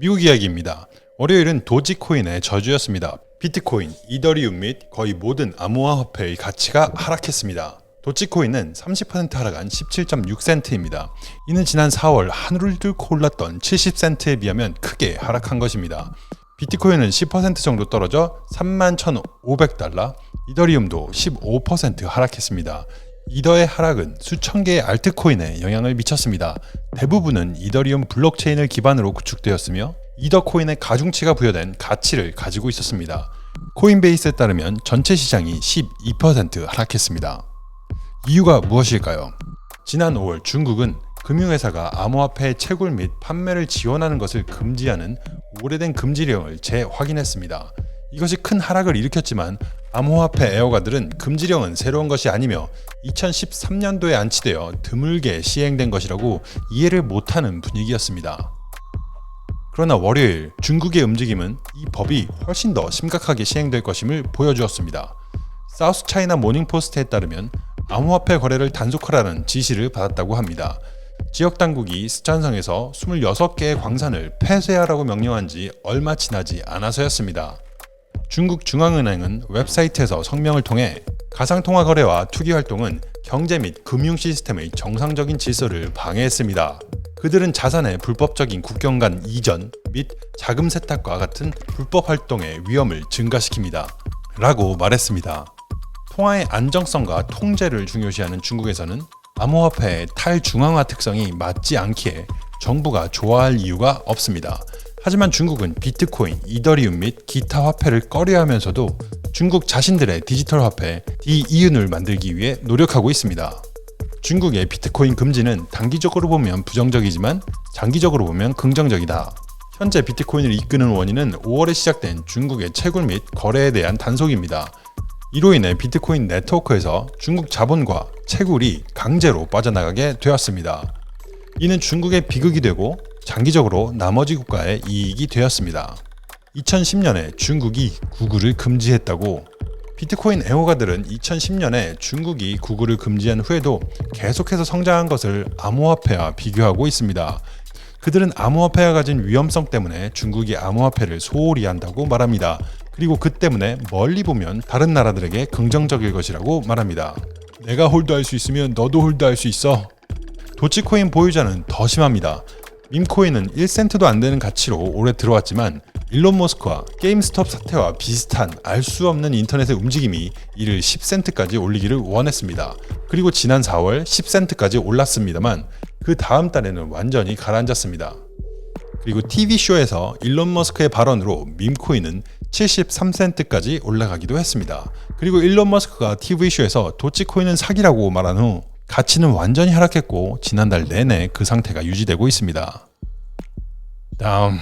미국 이야기입니다. 월요일은 도지코인의 저주였습니다. 비트코인, 이더리움 및 거의 모든 암호화 화폐의 가치가 하락했습니다. 도치코인은 30% 하락한 17.6센트입니다. 이는 지난 4월 하늘을 뚫고 올랐던 70센트에 비하면 크게 하락한 것입니다. 비트코인은 10% 정도 떨어져 31,500달러, 이더리움도 15% 하락했습니다. 이더의 하락은 수천 개의 알트코인에 영향을 미쳤습니다. 대부분은 이더리움 블록체인을 기반으로 구축되었으며 이더 코인의 가중치가 부여된 가치를 가지고 있었습니다. 코인베이스에 따르면 전체 시장이 12% 하락했습니다. 이유가 무엇일까요? 지난 5월 중국은 금융회사가 암호화폐의 채굴 및 판매를 지원하는 것을 금지하는 오래된 금지령을 재확인했습니다. 이것이 큰 하락을 일으켰지만 암호화폐 애호가들은 금지령은 새로운 것이 아니며 2013년도에 안치되어 드물게 시행된 것이라고 이해를 못하는 분위기였습니다. 그러나 월요일 중국의 움직임은 이 법이 훨씬 더 심각하게 시행될 것임을 보여주었습니다. 사우스 차이나 모닝포스트에 따르면 암호화폐 거래를 단속하라는 지시를 받았다고 합니다. 지역 당국이 스촨성에서 26개의 광산을 폐쇄하라고 명령한 지 얼마 지나지 않아서였습니다. 중국 중앙은행은 웹사이트에서 성명을 통해 가상통화 거래와 투기 활동은 경제 및 금융 시스템의 정상적인 질서를 방해했습니다. 그들은 자산의 불법적인 국경 간 이전 및 자금 세탁과 같은 불법 활동의 위험을 증가시킵니다. 라고 말했습니다. 통화의 안정성과 통제를 중요시하는 중국에서는 암호화폐의 탈중앙화 특성이 맞지 않기에 정부가 좋아할 이유가 없습니다. 하지만 중국은 비트코인, 이더리움 및 기타 화폐를 꺼려하면서도 중국 자신들의 디지털 화폐 디이윤을 만들기 위해 노력하고 있습니다. 중국의 비트코인 금지는 단기적으로 보면 부정적이지만 장기적으로 보면 긍정적이다. 현재 비트코인을 이끄는 원인은 5월에 시작된 중국의 채굴 및 거래에 대한 단속입니다. 이로 인해 비트코인 네트워크에서 중국 자본과 채굴이 강제로 빠져나가게 되었습니다. 이는 중국의 비극이 되고 장기적으로 나머지 국가의 이익이 되었습니다. 2010년에 중국이 구글을 금지했다고 비트코인 애호가들은 2010년에 중국이 구글을 금지한 후에도 계속해서 성장한 것을 암호화폐와 비교하고 있습니다. 그들은 암호화폐가 가진 위험성 때문에 중국이 암호화폐를 소홀히 한다고 말합니다. 그리고 그 때문에 멀리 보면 다른 나라들에게 긍정적일 것이라고 말합니다. 내가 홀드할 수 있으면 너도 홀드할 수 있어. 도치코인 보유자는 더 심합니다. 밈코인은 1센트도 안 되는 가치로 오래 들어왔지만 일론 머스크와 게임스톱 사태와 비슷한 알 수 없는 인터넷의 움직임이 이를 10센트까지 올리기를 원했습니다. 그리고 지난 4월 10센트까지 올랐습니다만 그 다음 달에는 완전히 가라앉았습니다. 그리고 TV쇼에서 일론 머스크의 발언으로 밈코인은 73센트까지 올라가기도 했습니다. 그리고 일론 머스크가 TV쇼에서 도치코인은 사기라고 말한 후 가치는 완전히 하락했고 지난달 내내 그 상태가 유지되고 있습니다. 다음